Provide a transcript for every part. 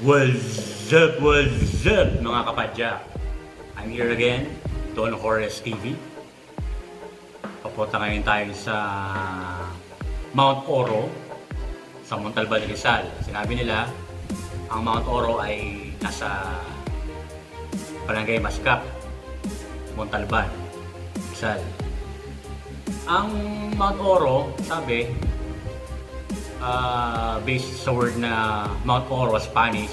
What's up, what's up mga kapadya? I'm here again, Don Horace TV. Papunta ngayon tayo sa Mount Oro sa Montalban, Rizal. Sinabi nila, ang Mount Oro ay nasa Barangay Mascap, Montalban, Rizal. Ang Mount Oro, sabi, uh, based sa word na Mount Oro, Spanish,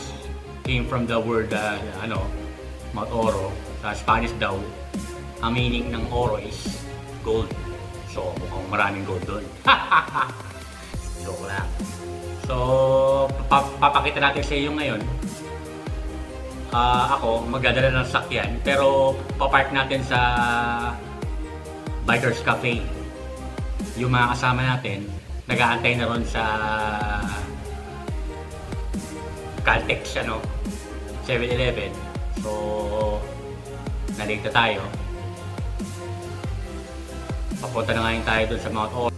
came from the word, uh, ano, Mount Oro. Sa Spanish daw, ang meaning ng oro is gold. So, mukhang maraming gold doon. Joke lang. So, pa- papakita natin sa iyo ngayon. Ah, ako, magdadala ng sakyan, pero papark natin sa Bikers Cafe. Yung mga kasama natin, nag-aantay na ron sa Caltex, ano, 7-Eleven. So, nalate na tayo. Papunta na ngayon tayo dun sa Mount Oro.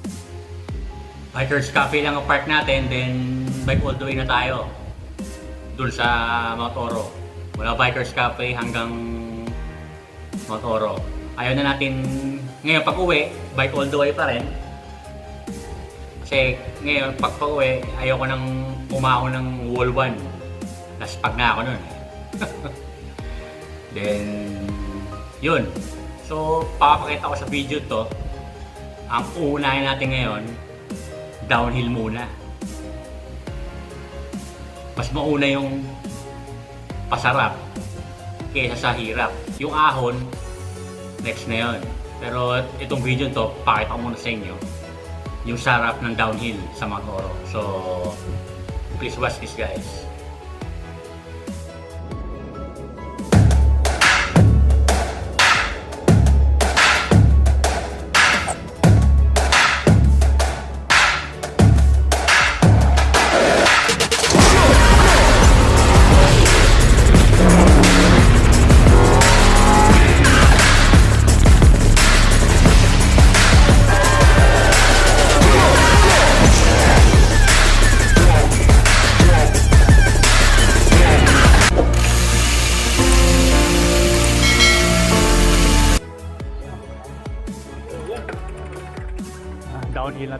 Bikers Cafe lang ang park natin, then bike all the way na tayo. Dun sa Mount Oro. Mula Bikers Cafe hanggang Mount Oro. Ayaw na natin, ngayon pag uwi, bike all the way pa rin. Kasi ngayon, pag pauwi, ayoko nang umahon ng wall 1. Naspag na ako nun. Then, yun. So, papakita ko sa video to. Ang uunahin natin ngayon, downhill muna. Mas mauna yung pasarap kaysa sa hirap. Yung ahon, next na yun. Pero itong video to, pakita ko muna sa inyo yung sarap ng downhill sa Mount Oro. So, please watch this guys.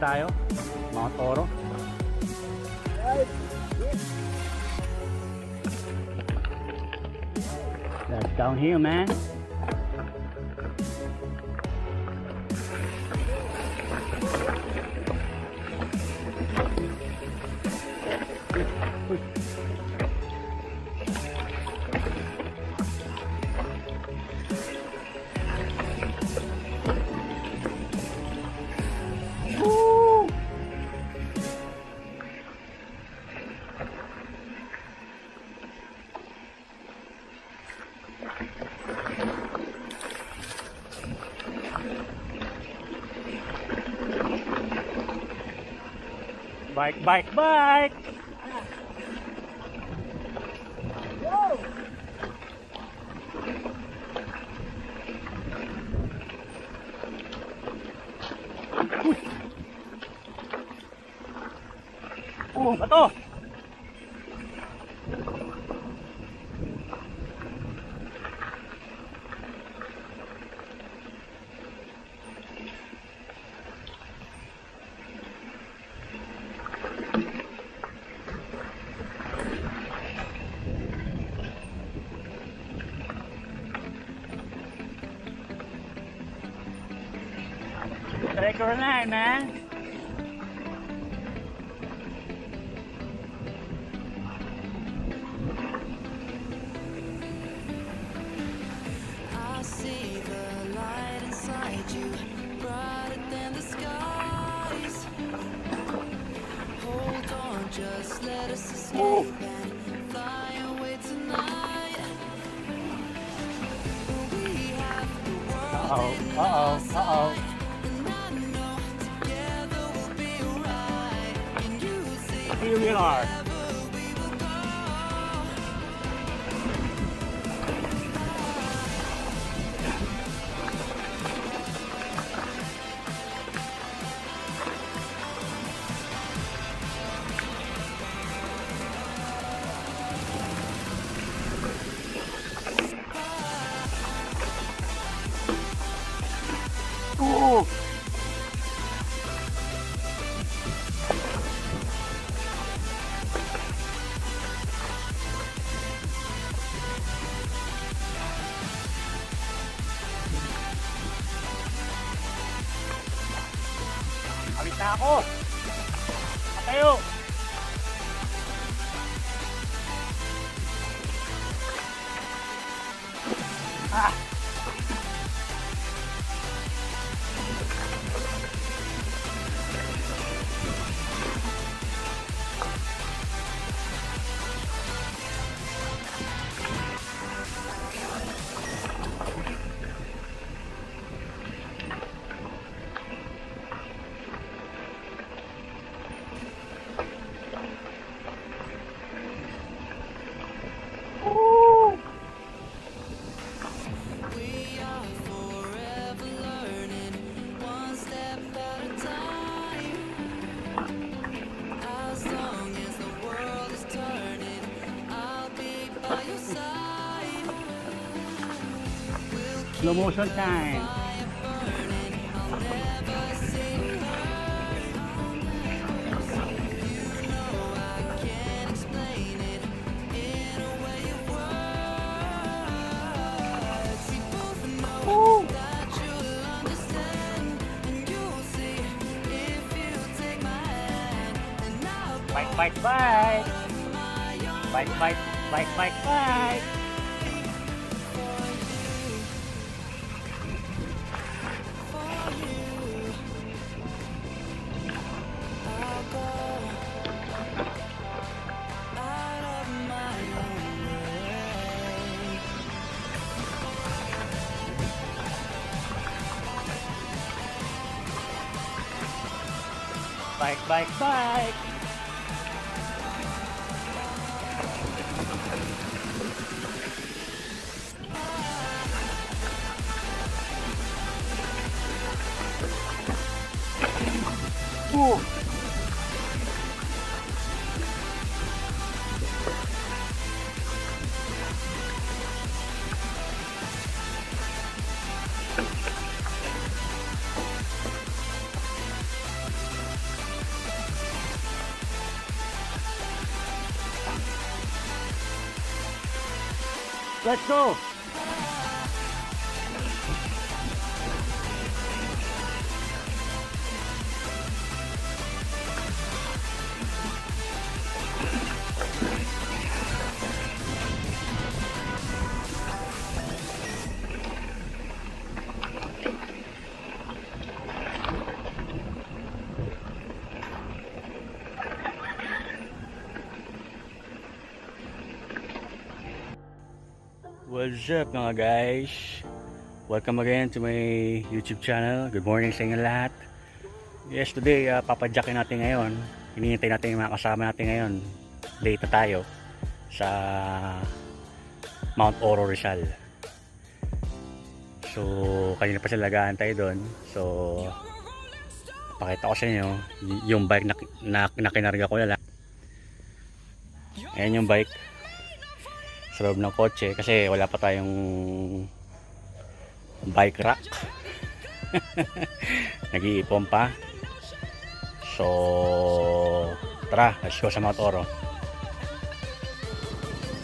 Tayo. Mount Oro. That's downhill, man. Bike, bike, bike! ตัวแรนะ Denmark. Ako. Patayo. Ah. Hand, and I'll go Bike, bike, bike. my own Bike, bike, bike, bike, bike. Bike, bike, bike. Ooh. Let's go. What's up mga guys? Welcome again to my YouTube channel. Good morning sa inyo lahat. Yes, today uh, papadyakin natin ngayon. Hinihintay natin yung mga kasama natin ngayon. Late na tayo sa Mount Oro Rizal. So, kanina pa sila nag-aantay doon. So, pakita ko sa inyo yung bike na, na, na kinarga ko nila. Ayan yung bike sa loob ng kotse kasi wala pa tayong bike rack. Nag-iipon pa. So tara let's go sa Mount Oro.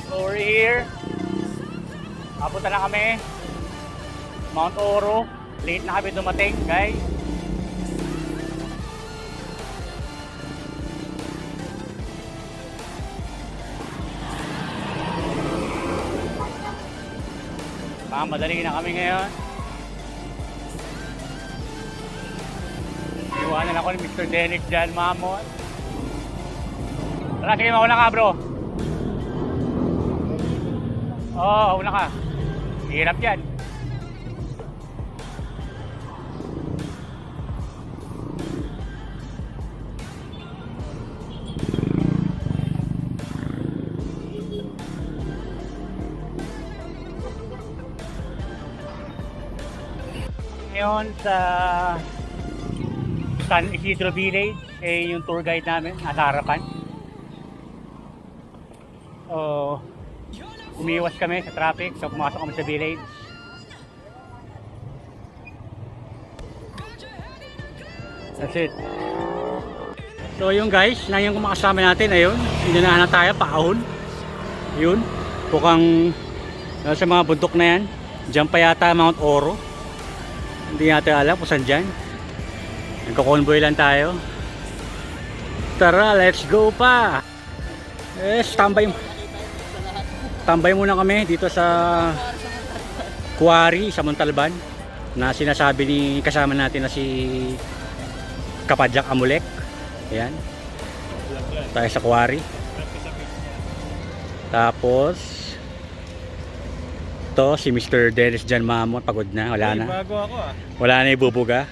So here. Apunta na kami. Mount Oro. Late na kami dumating guys Mamadali na kami ngayon. Iwanan ako ni Mr. Dennis dyan, mamon. Tara, sige, mauna ka, bro. Oo, oh, una ka. Hirap yan. Ngayon sa San Isidro Village, eh yung tour guide namin, nasa harapan. So, umiwas kami sa traffic, so pumasok kami sa village. That's it. So yung guys, na yung kumakasama natin, ayun, inunahan na tayo, paahon. Yun, bukang sa mga bundok na yan. Diyan pa yata Mount Oro. Hindi natin alam kung saan dyan. Nagko-convoy lang tayo. Tara, let's go pa. Yes, tambay. Tambay muna kami dito sa Quarry sa Montalban na sinasabi ni kasama natin na si Kapadyak Amulek. Ayan. Tayo sa Quarry. Tapos to si Mr. Dennis Jan Mamon pagod na, wala na. Bago ako ah. Wala na ibubuga.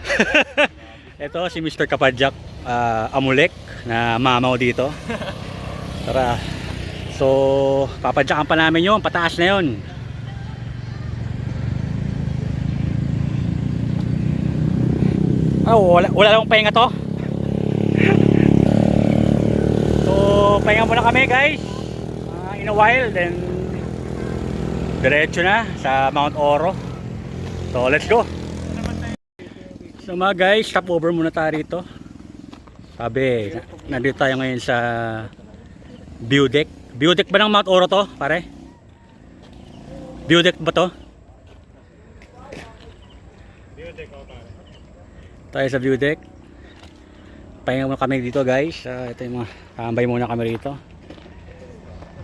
Ito si Mr. Kapadyak ah, Amulek na mamaw dito. Tara. So, papadyakan pa namin yun. Pataas na yun. Oh, wala, wala lang pahinga to. so, pahinga muna kami guys. Ah, in a while, then diretso na sa Mount Oro. So, let's go. So mga guys, stop over muna tayo rito. Sabi, na- nandito tayo ngayon sa view deck. View deck ba ng Mount Oro to, pare? View deck ba to? Tayo sa view deck. Pahinga muna kami dito guys. Ah, ito yung mga tambay muna kami rito.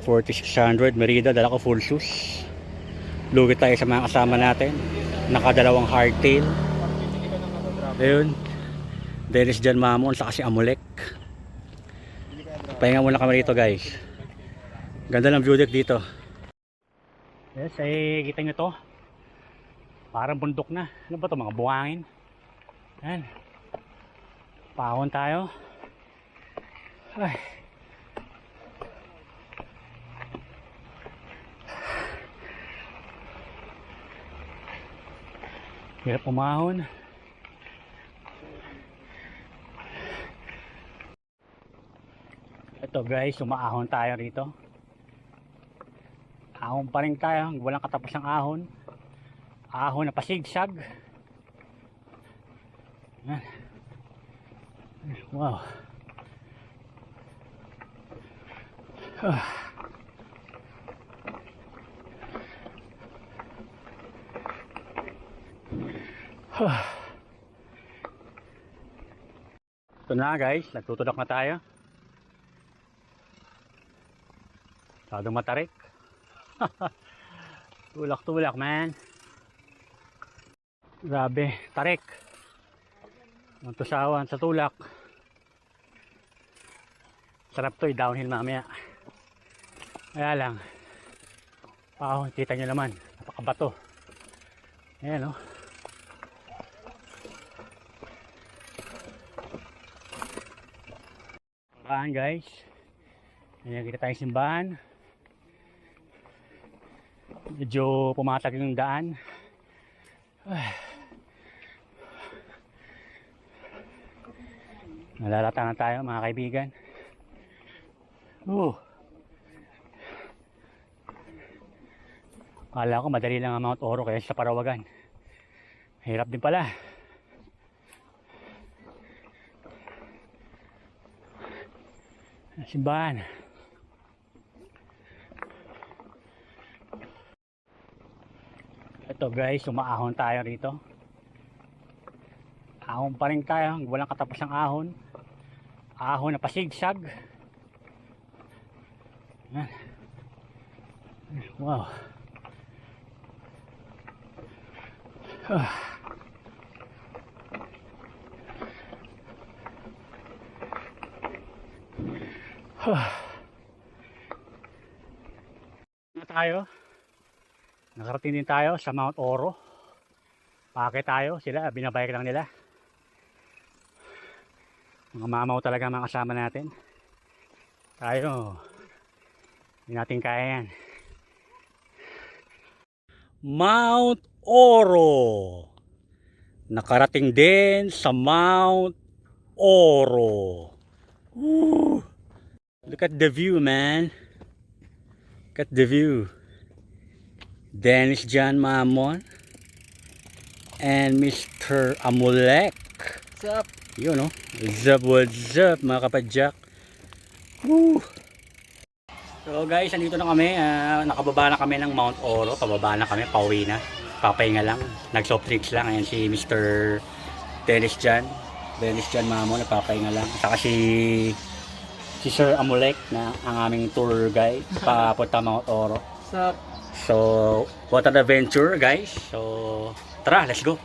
4600 Merida, dala ko full shoes. Lugi tayo sa mga kasama natin. Nakadalawang hardtail. Ayun. Dennis Jan Mamon sa kasi Amulek. Pahinga muna kami rito guys. Ganda ng view deck dito. Yes, ay kita nyo to. Parang bundok na. Ano ba to mga buhangin? Yan. Pahon tayo. Ay. Hirap umahon. Ito guys, umaahon tayo rito. Ahon pa rin tayo, walang katapos ng ahon. Ahon na pasigsag. Wow. Ah. Ito na guys, nagtutulak na tayo. Masyadong matarik. Tulak-tulak man. Grabe, tarik. Ang tusawan sa tulak. Sarap to, eh, downhill mamaya. Kaya lang, pao, kita nyo naman, napakabato. Ayan oh. Simbahan guys. Ayan, kita tayong simbahan. Medyo pumatag yung daan. Nalalata na tayo mga kaibigan. Oh. Kala ko madali lang ang Mount Oro kaya sa Parawagan. Hirap din pala. Simbahan. Ito guys, umaahon tayo rito. Ahon pa rin tayo, walang katapos ng ahon. Ahon na pasigsag. Wow. Ah. Na tayo. Nakarating din tayo sa Mount Oro. Pakit tayo, sila binabayag lang nila. Mga mamaw talaga mga kasama natin. Tayo, hindi natin kaya yan. Mount Oro. Nakarating din sa Mount Oro. Woo! Look at the view, man. Look at the view. Dennis John Mamon and Mr. Amulek. What's up? Yun, no? What's up, what's up, mga kapadyak? Woo! So guys, andito na kami. ah, nakababa na kami ng Mount Oro. Pababa na kami, pauwi na. Papahinga lang. Nag-soft drinks lang. Ayan si Mr. Dennis Jan. Dennis Jan Mamo, nagpapahinga lang. Saka si si Sir Amulek na ang aming tour guide papunta Mount Oro. So, what an adventure guys. So, tara, let's go.